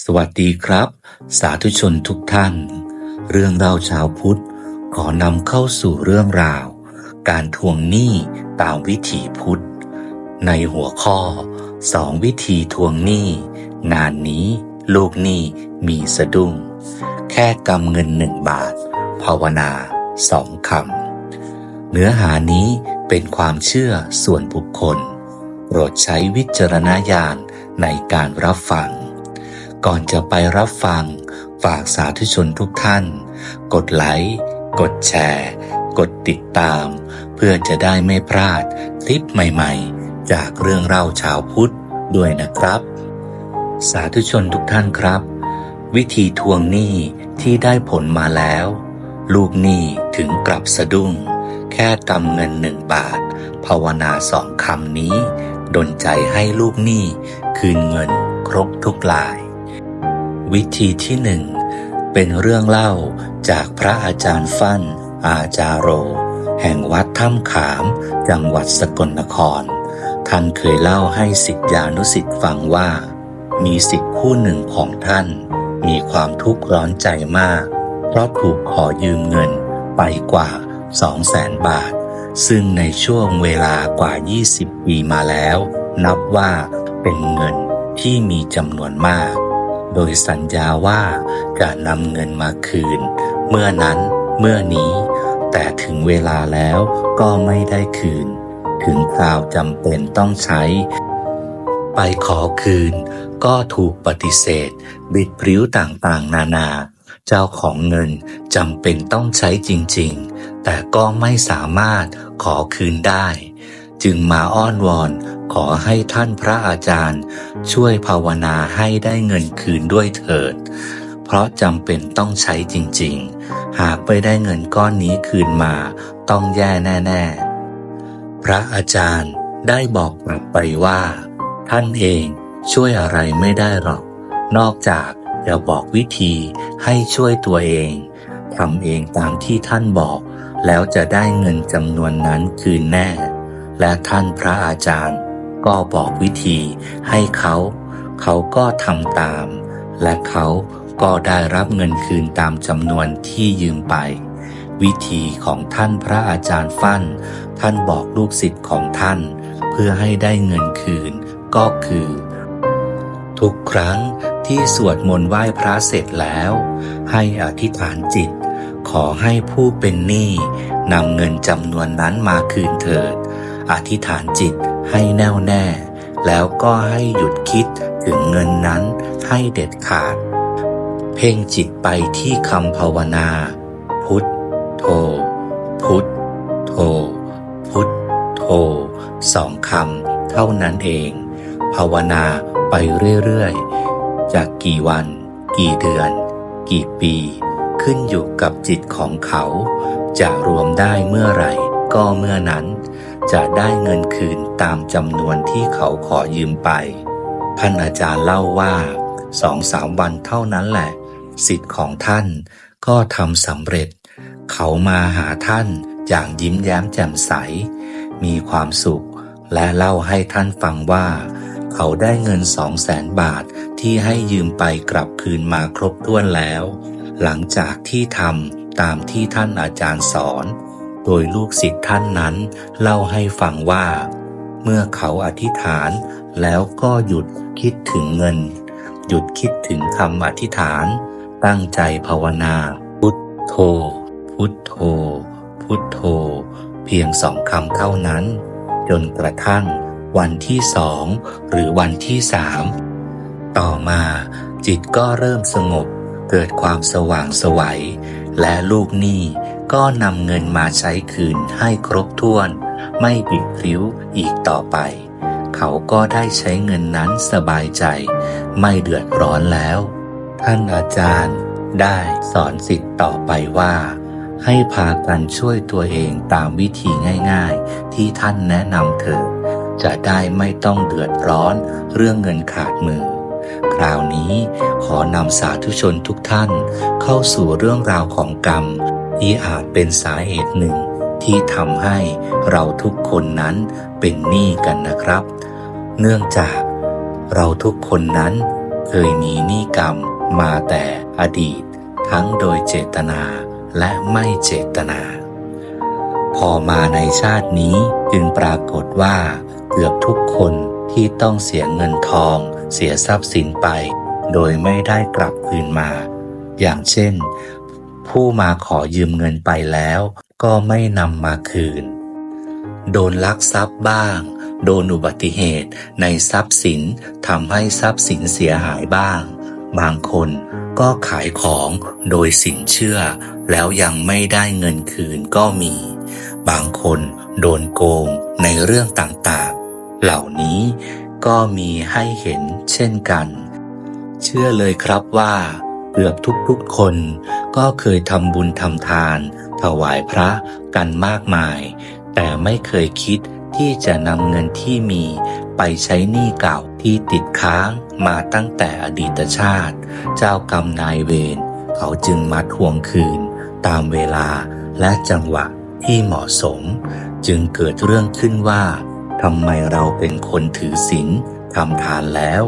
สวัสดีครับ สาธุชนทุกท่าน เรื่องเล่าชาวพุทธ ขอนำเข้าสู่เรื่องราว การทวงหนี้ตามวิถีพุทธ ในหัวข้อสองวิธีทวงหนี้ งานนี้ลูกหนี้มีสะดุ้ง แค่กำเงินหนึ่งบาท ภาวนาสองคำ เนื้อหานี้เป็นความเชื่อส่วนบุคคล โปรดใช้วิจารณญาณในการรับฟัง ก่อนจะไปรับฟัง ฝากสาธุชนทุกท่าน กดไลค์ กดแชร์ กดติดตาม เพื่อจะได้ไม่พลาดคลิปใหม่ๆ จากเรื่องเล่าชาวพุทธด้วยนะครับ สาธุชนทุกท่านครับ วิธีทวงหนี้ที่ได้ผลมาแล้ว ลูกหนี้ถึงกลับสะดุ้ง แค่กำเงินหนึ่งบาท ภาวนาสองคำนี้ดนใจให้ลูกหนี้คืนเงินครบทุกลาย วิธีที่หนึ่งเป็นเรื่องเล่าจากพระอาจารย์ฟั่น อาจาโร แห่งวัดถ้ำขาม จังหวัดสกลนคร ท่านเคยเล่าให้สิทธิานุสิทธิ์ฟังว่า มีสิทธิคู่หนึ่งของท่าน มีความทุกข์ร้อนใจมาก เพราะถูกขอยืมเงินไปกว่า2แสนบาท ซึ่งในช่วงเวลากว่า 20 ปีมาแล้ว นับว่าเป็นเงินที่มีจำนวนมาก โดยสัญญาว่าจะนำเงินมาคืน เมื่อนั้นเมื่อนี้ แต่ถึงเวลาแล้วก็ไม่ได้คืน ถึงคราวจำเป็นต้องใช้ ไปขอคืน ก็ถูกปฏิเสธ บิดพริ้วต่างๆ นานา เจ้าของเงินจำเป็นต้องใช้จริงๆ แต่ก็ไม่สามารถขอคืนได้ จึงมาอ้อนวอนขอให้ท่านพระอาจารย์ ช่วยภาวนาให้ได้เงินคืนด้วยเถิด เพราะจำเป็นต้องใช้จริงๆ หากไม่ได้เงินก้อนนี้คืนมาต้องแย่แน่ ๆ พระอาจารย์ได้บอกกลับไปว่า ท่านเองช่วยอะไรไม่ได้หรอก นอกจากจะบอกวิธีให้ช่วยตัวเองทำเองตามที่ท่านบอก แล้วจะได้เงินจำนวนนั้นคืนแน่ และท่านพระอาจารย์ ก็บอกวิธีให้เขา เขาก็ทำตาม และเขาก็ได้รับเงินคืนตามจำนวนที่ยืมไป วิธีของท่านพระอาจารย์ฟั่น ท่านบอกลูกศิษย์ของท่าน เพื่อให้ได้เงินคืนก็คือ ทุกครั้งที่สวดมนต์ไหว้พระเสร็จแล้ว ให้อธิษฐานจิต ขอให้ผู้เป็นหนี้นำเงินจำนวนนั้นมาคืนเถิด อธิษฐานจิตให้แน่วแน่ แล้วก็ให้หยุดคิดถึงเงินนั้นให้เด็ดขาด เพ่งจิตไปที่คำภาวนา พุทโธพุทโธพุทโธสองคำเท่านั้นเอง ภาวนาไปเรื่อยๆ จากกี่วัน กี่เดือน กี่ปี ขึ้นอยู่กับจิตของเขา จะรวมได้เมื่อไหร่ก็เมื่อนั้น จะได้เงินคืนตามจำนวนที่เขาขอยืมไป ท่านอาจารย์เล่าว่าสองสามวันเท่านั้นแหละ สิทธิ์ของท่านก็ทำสำเร็จ เขามาหาท่านอย่างยิ้มแย้มแจ่มใส มีความสุข และเล่าให้ท่านฟังว่า เขาได้เงินสองแสนบาทที่ให้ยืมไปกลับคืนมาครบถ้วนแล้ว หลังจากที่ทำตามที่ท่านอาจารย์สอน โดยลูกศิษย์ท่านนั้นเล่าให้ฟังว่า เมื่อเขาอธิษฐานแล้วก็หยุดคิดถึงเงิน หยุดคิดถึงคำอธิษฐาน ตั้งใจภาวนา พุทโธ พุทโธ พุทโธ เพียงสองคำเท่านั้น จนกระทั่งวันที่สองหรือวันที่สามต่อมาจิตก็เริ่มสงบเกิดความสว่างสวัย และลูกหนี้ก็นำเงินมาใช้คืนให้ครบถ้วน ไม่บิดริ้วอีกต่อไป เขาก็ได้ใช้เงินนั้นสบายใจ ไม่เดือดร้อนแล้ว ท่านอาจารย์ได้สอนสิทธิ์ต่อไปว่า ให้พากันช่วยตัวเองตามวิธีง่ายๆ ที่ท่านแนะนำเถิดจะได้ไม่ต้องเดือดร้อนเรื่องเงินขาดมือ คราวนี้ขอนำสาธุชนทุกท่านเข้าสู่เรื่องราวของกรรม ที่อาจเป็นสาเหตุหนึ่ง ที่ทำให้เราทุกคนนั้นเป็นหนี้กันนะครับ เนื่องจากเราทุกคนนั้นเคยหนีหนี้กรรมมาแต่อดีต ทั้งโดยเจตนาและไม่เจตนา พอมาในชาตินี้จึงปรากฏว่าเกือบทุกคนที่ต้องเสียเงินทอง เสียทรัพย์สินไป โดยไม่ได้กลับคืนมา อย่างเช่น ผู้มาขอยืมเงินไปแล้ว ก็ไม่นำมาคืน โดนลักทรัพย์บ้าง โดนอุบัติเหตุในทรัพย์สินทำให้ทรัพย์สินเสียหายบ้าง บางคนก็ขายของโดยสินเชื่อ แล้วยังไม่ได้เงินคืนก็มี บางคนโดนโกงในเรื่องต่างๆ เหล่านี้ ก็มีให้เห็นเช่นกัน เชื่อเลยครับว่าเกือบทุกๆคนก็เคยทำบุญทำทาน ถวายพระกันมากมาย แต่ไม่เคยคิดที่จะนำเงินที่มีไปใช้หนี้เก่าที่ติดค้างมาตั้งแต่อดีตชาติ เจ้ากรรมนายเวรเขาจึงมาทวงคืน ตามเวลาและจังหวะที่เหมาะสม จึงเกิดเรื่องขึ้นว่า ทำไมเราเป็นคนถือศีลทำทานแล้ว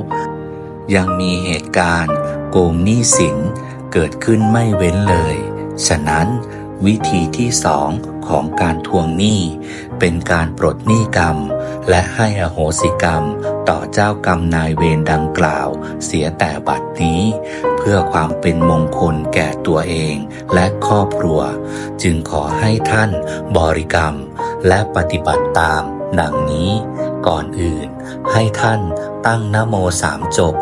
ยังมีเหตุการณ์โกงหนี้สินเกิดขึ้นไม่เว้นเลย ฉะนั้นวิธีที่สองของการทวงหนี้ เป็นการปลดหนี้กรรม และให้อโหสิกรรม ต่อเจ้ากรรมนายเวรดังกล่าว เสียแต่บัดนี้ เพื่อความเป็นมงคลแก่ตัวเองและครอบครัว จึงขอให้ท่านบริกรรม และปฏิบัติตาม ดังนี้ก่อนอื่นให้ท่านตั้งนโมสามจบ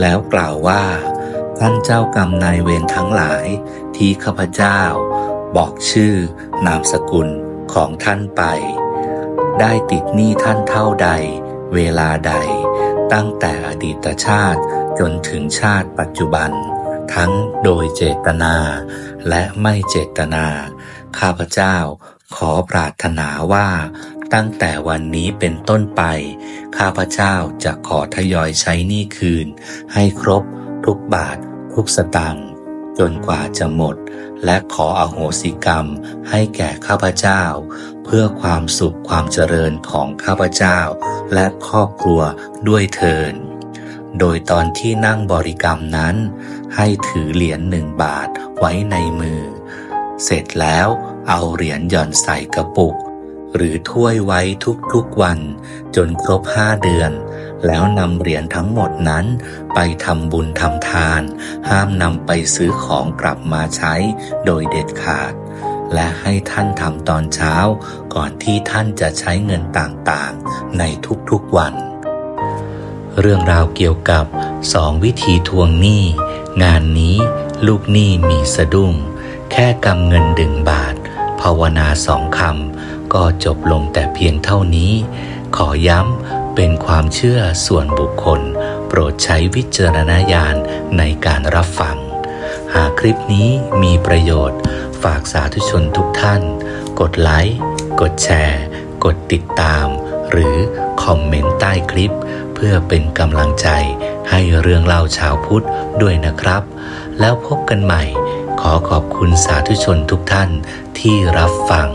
แล้วกล่าวว่า ท่านเจ้ากรรมนายเวรทั้งหลายที่ข้าพเจ้า บอกชื่อนามสกุลของท่านไป ได้ติดหนี้ท่านเท่าใด เวลาใด ตั้งแต่อดีตชาติจนถึงชาติปัจจุบัน ทั้งโดยเจตนาและไม่เจตนา ข้าพเจ้า ขอปรารถนาว่าตั้งแต่วันนี้เป็นต้นไป ข้าพเจ้าจะขอทยอยใช้หนี้คืน ให้ครบทุกบาท ทุกสตางค์จนกว่าจะหมด และขออโหสิกรรมให้แก่ข้าพเจ้า เพื่อความสุขความเจริญของข้าพเจ้า และครอบครัวด้วยเทินโดยตอนที่นั่งบริกรรมนั้น ให้ถือเหรียญหนึ่งบาทไว้ในมือ เสร็จแล้ว เอาเหรียญหย่อนใส่กระปุก หรือถ้วยไว้ทุกๆวัน จนครบห้าเดือน แล้วนำเหรียญทั้งหมดนั้น ไปทำบุญทำทาน ห้ามนำไปซื้อของกลับมาใช้โดยเด็ดขาด และให้ท่านทำตอนเช้า ก่อนที่ท่านจะใช้เงินต่างๆ ในทุกๆวัน เรื่องราวเกี่ยวกับสองวิธีทวงหนี้ งานนี้ลูกหนี้มีสะดุ้งแค่กำเงินดึงบาท ภาวนาสองคำก็จบลงแต่เพียงเท่านี้ ขอย้ำเป็นความเชื่อส่วนบุคคล โปรดใช้วิจารณญาณในการรับฟัง หากคลิปนี้มีประโยชน์ ฝากสาธุชนทุกท่าน กดไลค์ กดแชร์ กดติดตาม หรือคอมเมนต์ใต้คลิป เพื่อเป็นกำลังใจให้เรื่องเล่าชาวพุทธด้วยนะครับ แล้วพบกันใหม่ ขอขอบคุณสาธุชนทุกท่านที่รับฟัง